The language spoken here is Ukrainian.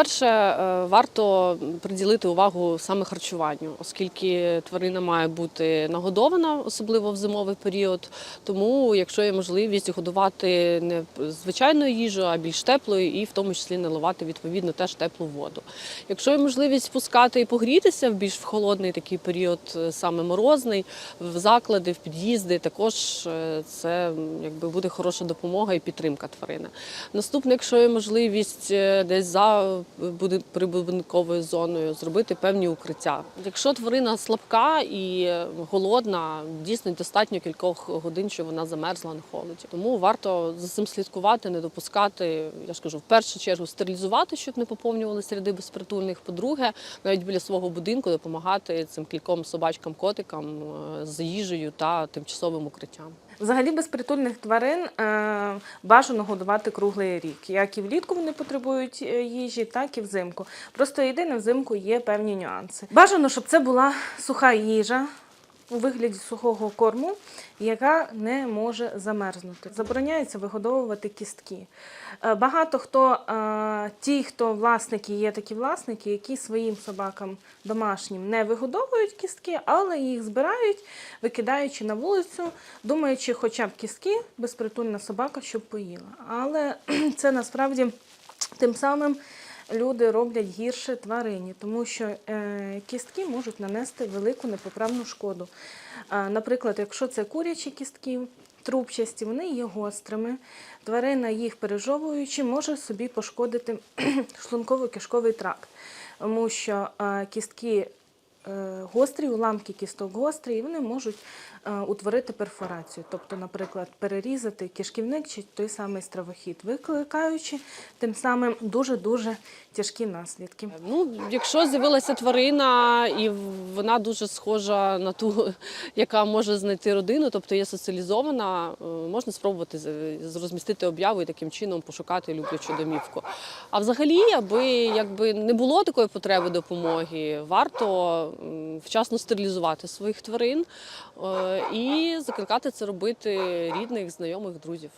По-перше, е, варто приділити увагу саме харчуванню, оскільки тварина має бути нагодована, особливо в зимовий період. Тому, якщо є можливість годувати не звичайною їжею, а більш теплою, і в тому числі наливати відповідно теж теплу воду. Якщо є можливість пускати і погрітися в більш в холодний такий період, е, саме морозний, в заклади, в під'їзди, також е, це якби буде хороша допомога і підтримка тварини. Наступне, якщо є можливість десь за прибудинковою зоною зробити певні укриття. Якщо тварина слабка і голодна, дійсно достатньо кількох годин, що вона замерзла на холоді. Тому варто за цим слідкувати, не допускати. Я ж кажу, в першу чергу стерилізувати, щоб не поповнювалися ряди безпритульних. По-друге, навіть біля свого будинку допомагати цим кільком собачкам, котикам е, з їжею та тимчасовим укриттям. Взагалі безпритульних тварин е, бажано годувати круглий рік. Як і влітку вони потребують е, їжі, так і взимку. Просто єдине взимку є певні нюанси. Бажано, щоб це була суха їжа у вигляді сухого корму, яка не може замерзнути. Забороняється вигодовувати кістки. Е, Багато хто, е, ті, хто власники, є такі власники, які своїм собакам домашнім не вигодовують кістки, але їх збирають, викидаючи на вулицю, думаючи, хоча б кістки безпритульна собака, щоб поїла. Але це насправді тим самим люди роблять гірше тварині, тому що е, кістки можуть нанести велику непоправну шкоду. Наприклад, якщо це курячі кістки, трубчасті, вони є гострими. Тварина їх пережовуючи, може собі пошкодити шлунково-кишковий тракт, тому що кістки гострі, уламки кісток гострі, і вони можуть е, утворити перфорацію, тобто, наприклад, перерізати кишківник чи той самий стравохід, викликаючи тим самим дуже-дуже тяжкі наслідки. Ну, якщо з'явилася тварина і вона дуже схожа на ту, яка може знайти родину, тобто є соціалізована, е, можна спробувати розмістити об'яву і таким чином пошукати люблячу домівку. А взагалі, аби якби не було такої потреби допомоги, варто вчасно стерилізувати своїх тварин е, і закликати це робити рідних, знайомих, друзів.